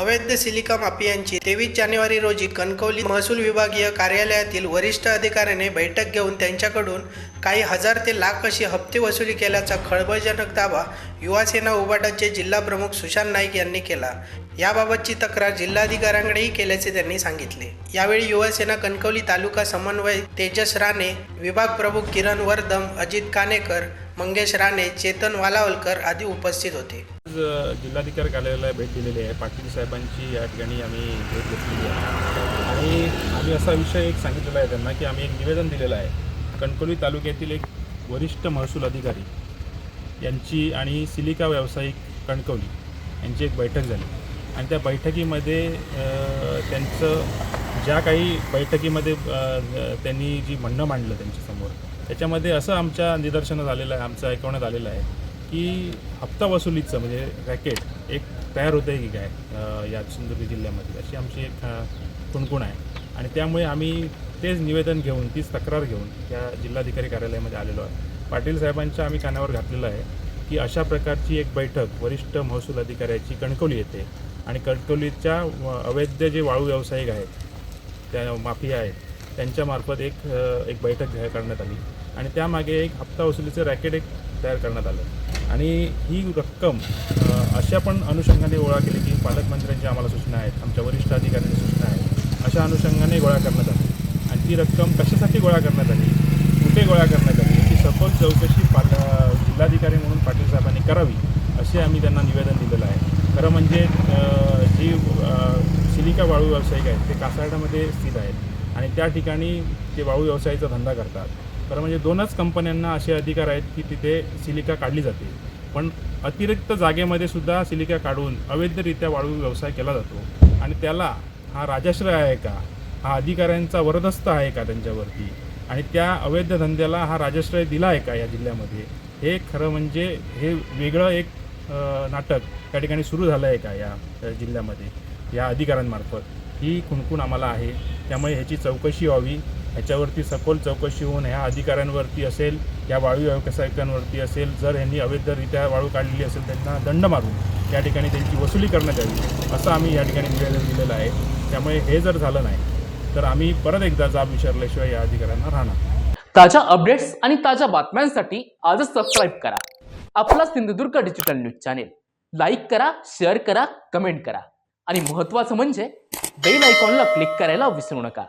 अवैध सिलिका माफियांची तेवीस जानेवारी रोजी कणकवली महसूल विभागीय कार्यालयातील वरिष्ठ अधिकाऱ्याने बैठक घेऊन त्यांच्याकडून काही हजार ते लाख अशी हप्ते वसुली केल्याचा खळबळजनक दावा युवासेना उबाटाचे जिल्हा प्रमुख सुशांत नाईक यांनी केला. याबाबतची तक्रार जिल्हाधिकाऱ्यांकडेही केल्याचे त्यांनी सांगितले. यावेळी युवासेना कणकवली तालुका समन्वय तेजस राणे विभाग प्रमुख किरण वर्धम अजित कानेकर मंगेश राणे चेतन वालावलकर आदी उपस्थित होते. जिल्हाधिकारी कार्यालयाला भेट दिलेली आहे. पाटील साहेबांची या ठिकाणी आम्ही भेट घेतलेली आहे. आणि आम्ही असा विषय एक सांगितलेला आहे त्यांना की आम्ही एक निवेदन दिलेलं आहे. कणकवली तालुक्यातील एक वरिष्ठ महसूल अधिकारी यांची आणि सिलिका व्यावसायिक कणकवली यांची एक बैठक झाली. आणि त्या बैठकीमध्ये त्यांचं ज्या काही बैठकीमध्ये त्यांनी जी म्हणणं मांडलं त्यांच्यासमोर त्याच्यामध्ये असं आमच्या निदर्शनं झालेलं आहे आमचं ऐकवण्यात आलेलं आहे. की हप्ता वसुलीचं म्हणजे रॅकेट एक तयार होतं आहे की काय या सिंधुदुर्ग जिल्ह्यामध्ये अशी आमची एक कुणकुण आहे. आणि त्यामुळे आम्ही तेच निवेदन घेऊन तीच तक्रार घेऊन त्या जिल्हाधिकारी कार्यालयामध्ये आलेलो आहे पाटील साहेबांच्या आम्ही कानावर घातलेलं आहे की अशा प्रकारची एक बैठक वरिष्ठ महसूल अधिकाऱ्याची कणकवली येते. आणि कणकवलीच्या अवैध जे वाळू व्यावसायिक आहेत त्या माफिया आहेत त्यांच्यामार्फत एक एक बैठक घ्या करण्यात आली. आणि त्यामागे एक हप्ता वसुलीचं रॅकेट एक तयार करण्यात आलं. आणि ही रक्कम अशा पण अनुषंगाने गोळा केली की पालकमंत्र्यांची आम्हाला सूचना आहेत आमच्या वरिष्ठ अधिकाऱ्यांची सूचना आहेत. अशा अनुषंगाने गोळा करण्यात आली. आणि ती रक्कम कशासाठी गोळा करण्यात आली? कुठे गोळा करण्यात आली? ती सखोल चौकशी पाल जिल्हाधिकारी म्हणून पाटील साहेबांनी करावी असे आम्ही त्यांना निवेदन दिलेलं आहे. खरं म्हणजे जी सिलिका वाळू व्यावसायिक आहेत ते कासारडामध्ये स्थित आहेत. आणि त्या ठिकाणी ते वाळू व्यवसायाचा धंदा करतात. खरं म्हणजे दोनच कंपन्यांना असे अधिकार आहेत की तिथे सिलिका काढली जाते. पण अतिरिक्त जागेमध्ये सुद्धा सिलिका काढून अवैधरित्या वाळू व्यवसाय केला जातो. आणि त्याला हा राजाश्रय आहे का? हा अधिकाऱ्यांचा वरदस्त आहे का त्यांच्यावरती? आणि त्या अवैध धंद्याला हा राजाश्रय दिला आहे का या जिल्ह्यामध्ये? हे खरं म्हणजे हे वेगळं एक नाटक त्या ठिकाणी सुरू झालं आहे का या जिल्ह्यामध्ये? या अधिकाऱ्यांमार्फत. ही खुणखुण आम्हाला आहे. त्यामुळे ह्याची चौकशी व्हावी. ह्याच्यावरती सखोल चौकशी होऊन ह्या अधिकाऱ्यांवरती असेल या वाळू व्यावसायिकांवरती असेल जर ह्यांनी अवैधरित्या वाळू काढलेली असेल त्यांना दंड मारून या ठिकाणी त्यांची वसुली करण्यात यावी असं आम्ही या ठिकाणी निवेदन दिलेलं आहे. त्यामुळे हे जर झालं नाही तर आम्ही परत एकदा जाब विचारल्याशिवाय या अधिकाऱ्यांना राहणार. ताज्या अपडेट्स आणि ताज्या बातम्यांसाठी आजच सबस्क्राईब करा. आपला Sindhudurg digital news channel like करा शेअर करा कमेंट करा. आणि महत्त्वाचं म्हणजे बेल आयकॉनला क्लिक करायला विसरू नका.